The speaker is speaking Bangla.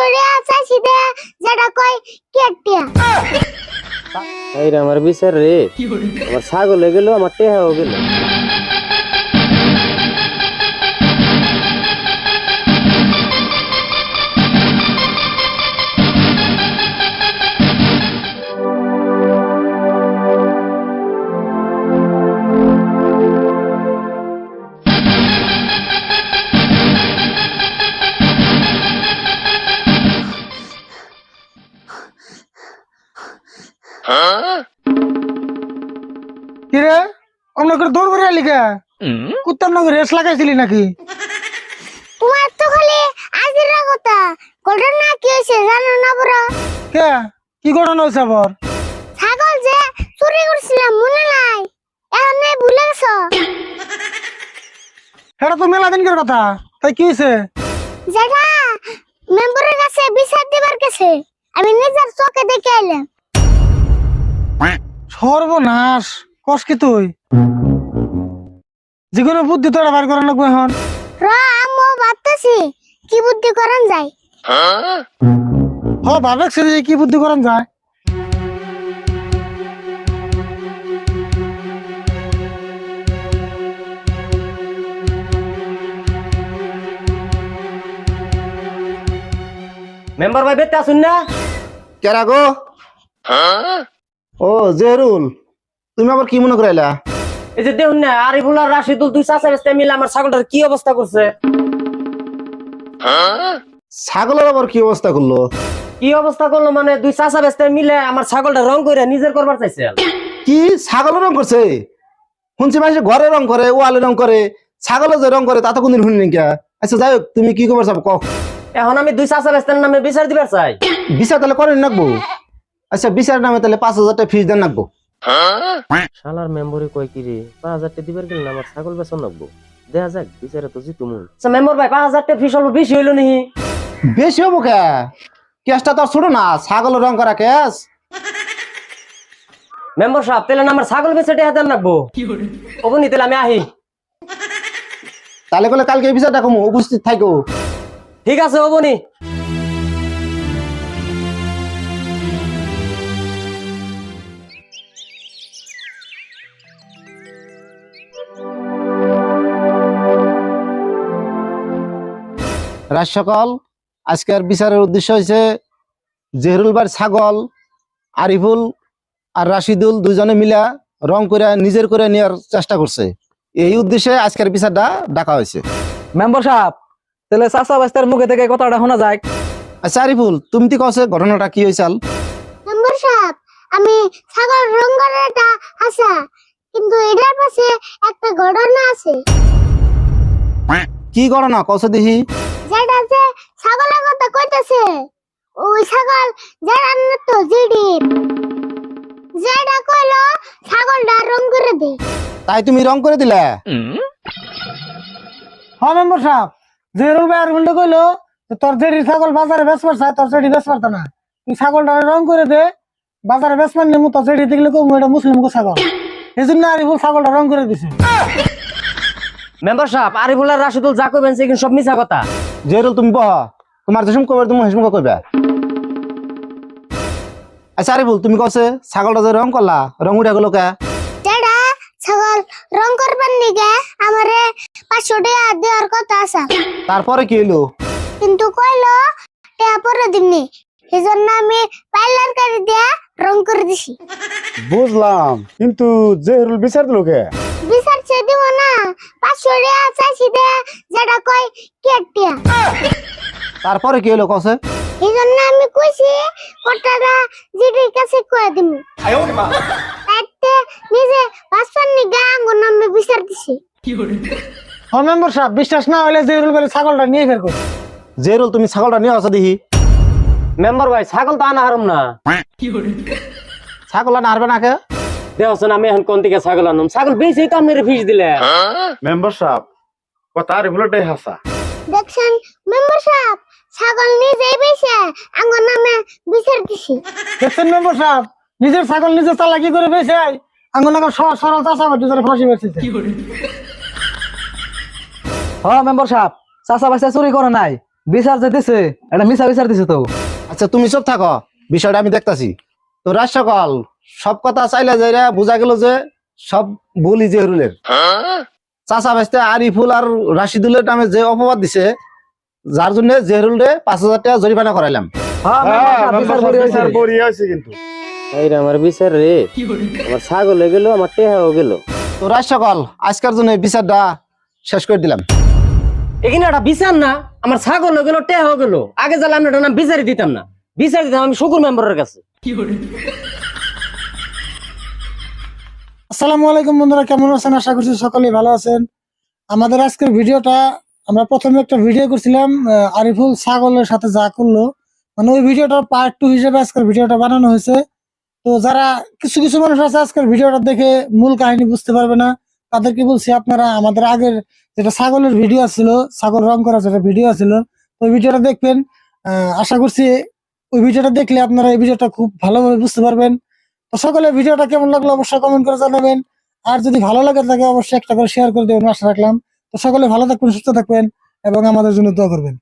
পাঁচশো টাকা সিদে দে যেটা কয় কেটিয়া এই রে আমার বিচার রে। আমার ছাগল হয়ে গেল আমার টেহাও গেল। কিরে অন্য করে দৌড় করে আলি কে? কুত্তার নগর রেস লাগাইছিলি নাকি? তোমার তো খালি আজিরা কথা ঘটনা কি হয়েছে জানো না বড়? কে? কি ঘটনা হয়েছে আবার? ছাগল যে চুরি করছিলাম মনে নাই। এখন নাই ভুলে গেছো? এটা তো মেলা দিনকের কথা। তাই কি হয়েছে যেটা মেম্বারের কাছে বিচার দিবার কাছে আমি নিজের চোখে দেখে এলাম সর্বনাশ কস কি তুই? যেকোনো বুদ্ধি তোরা বার করা লাগবে এখন। ভাবতেছি কি বুদ্ধি করান যায়? হ যে কি বুদ্ধি করান যায়? মেম্বার ভাই বেতে আসুন না? কেরা গো? ও জেহরুল তুমি আবার কি মনে করাইলা? এই যে দেখুন না আরিফুল আর রাশিদুল দুই চাচা বেস্তে মিলে আমার ছাগলটার কি অবস্থা করছে? ছাগলের আবার কি অবস্থা করল? কি অবস্থা করল মানে দুই চাচা বেস্তে মিলে আমার ছাগলটা রং করে নিজের করবার চাইছে। কি? ছাগলের রং করছে? শুনছি মানুষ ঘরে রং করে ওয়ালে রং করে ছাগলে যে রং করে তা তো কোনদিন শুনি নাকি আচ্ছা যাই হোক তুমি কি খবর চাপ কও এখন আমি দুই চাচা বেস্তের নামে বিচার দিবার চাই। বিচার তাহলে করেন নাকবো। আচ্ছা বিচার নামে তাহলে পাঁচ হাজার টাকা ফিস দেন নাকবো। শালার মেম্বরে কয় কি রে? পাঁচ হাজার টাকা দিবার গেলে আমার ছাগল বেচন লাগবো দেখা যাক বিচারে তো জিতু মন আচ্ছা মেম্বার ভাই পাঁচ হাজার টাকা ফিস অল্প বেশি হইল নি বেশি হব কে? কেসটা তো ছোট না ছাগলের রং করা কেস। মেম্বার সাহেব তাহলে না আমার ছাগল বেচে টাকা দেন লাগবো অবনি তাহলে আমি আহি তাহলে বলে কালকে বিচারটা কমো উপস্থিত থাকো ঠিক আছে অবনি। রাজ সকাল আজকের বিচারের উদ্দেশ্য হয়েছে জেহরুল বার ছাগল আরিফুল আর রাশিদুল দুজনে মিলা রং করে নিজের করে নেওয়ার চেষ্টা করছে। এই উদ্দেশ্যে আজকের বিচারটা ডাকা হয়েছে। মেম্বার সাহেব তাহলে চাচা বাস্তার মুখে থেকে কথাটা শোনা যায়। আচ্ছা আরিফুল তুমি তো কছে ঘটনাটা কি হয়েছিল মেম্বার সাহেব আমি ছাগল রং করাটা আশা কিন্তু এটার পাশে একটা ঘটনা আছে। কি ঘটনা? কছে দেখি। যেটা যে ছাগলের কথা কইতেছে ওই ছাগল যেটা না তো জিডির যেটা কইলো ছাগলটা রং করে দে। তাই তুমি রং করে দিলে? হ্যাঁ মেম্বার সাহেব জেরুল ভাই আর গুন্ডে কইলো তোর জেরি ছাগল বাজারে তোর জেডি না। তুই ছাগলটা রং করে দে বাজারে বেচ পারলে মু তোর জেডি দেখলে কম এটা মুসলিম ছাগল। এই জন্য আরিফুল ছাগলটা রং করে দিছে। মেম্বার সাহেব আরিফুল আর রাশিদুল যা কইবেন সে সব মিছা কথা। জেহরুল তুমি বহ। তোমার যেসম কবে তুমি হেসম কইবা। আচ্ছা আরিফুল তুমি কছে ছাগলটা যে রং করলা রং উঠে গেল কে? যেটা ছাগল রং করবার নিগে আমারে পাঁচশো টাকা দেওয়ার কথা আছে। তারপরে কি হইল? কিন্তু কইলো টাকা পরে দিমনি এই জন্য আমি পার্লার করে দিয়া রং করে দিছি। বুঝলাম। কিন্তু জেহরুল বিচার দিল কে? দিব না। পাঁচশো টাকা চাইছি দে যেটা কয় কেটিয়া তারপরে কি হইল কছে এই জন্য আমি কইছি কটাটা জিডির কাছে কয়ে দিমু। তাইতে নিজে বাসপান নিগা আঙ্গুর নামে বিচার দিছি। হ্যাঁ মেম্বার সাহেব বিশ্বাস না হলে জেরুল ভাই ছাগলটা নিয়ে ফের কই? জেরুল তুমি ছাগলটা নিয়ে আসা দেখি। মেম্বার ভাই ছাগল তো আনা হারম না। ছাগল আর নাড়বে না কে? দেওছেন আমি এখন কোন থেকে ছাগল আনম? ছাগল বেশি তো আপনার ফিস দিলে। মেম্বার সাহেব কথা আর ভুলটাই হাসা। দেখছেন মেম্বার সাহেব ছাগল নিজেই নামে বিচার দিছি। দেখছেন মেম্বার সাহেব নিজের ছাগল নিজে চালাকি করে আঙ্গুন সহজ সরল চাষা বাটি ধরে ফাঁসি বেঁচেছে হ মেম্বার সাহেব চাচা বাস্তা চুরি করে নাই। বিচার যেতেছে এটা মিশা বিচার দিছে তো। আচ্ছা তুমি সব থাকো বিষয়টা আমি দেখতাছি। তো রাজ সকল সব কথা চাইলে যাইরা বোঝা গেল যে সব বলি জেহরুলের চাচা ভাইস্তে আরিফুল আর রাশিদুলের নামে যে অপবাদ দিছে যার জন্য জেহরুল রে পাঁচ হাজার টাকা জরিমানা করাইলাম। হ্যাঁ হ্যাঁ, আমার বিচার রে আমার ছাগল হয়ে গেল আমার টেহাও গেল। তো রাজ সকল আজকের জন্য এই বিচারটা শেষ করে দিলাম। এখানে একটা বিচার না আমার ছাগল হয়ে গেল টেহাও গেল। আগে বিচারই দিতাম না। বিচার দিতাম আমি শুকুর মেম্বারের কাছে। আসসালামু আলাইকুম বন্ধুরা, কেমন আছেন? আশা করছি সকলেই ভালো আছেন। আমাদের আজকের ভিডিওটা, আমরা প্রথমে একটা ভিডিও করছিলাম আরিফুল ছাগলের সাথে যা করল। মানে ওই ভিডিওটার পার্ট টু হিসেবে আজকের ভিডিওটা বানানো হয়েছে। তো যারা কিছু কিছু মানুষ আছে আজকের ভিডিওটা দেখে মূল কাহিনী বুঝতে পারবে না, তাদেরকে বলছি আপনারা আমাদের আগের যেটা ছাগলের ভিডিও ছিল ছাগল রং করা যেটা ভিডিও ছিল ওই ভিডিওটা দেখবেন। আশা করছি ওই ভিডিওটা দেখলে আপনারা এই ভিডিওটা খুব ভালোভাবে বুঝতে পারবেন। সকলে ভিডিওটা কেমন লাগল অবশ্যই কমেন্ট করে জানাবেন। আর যদি ভালো লাগে তাকে অবশ্যই একটা করে শেয়ার করে দেবেন, আশা রাখলাম। তো সকলে ভালো থাকবেন, সুস্থ থাকবেন, এবং আমাদের জন্য দোয়া করবেন।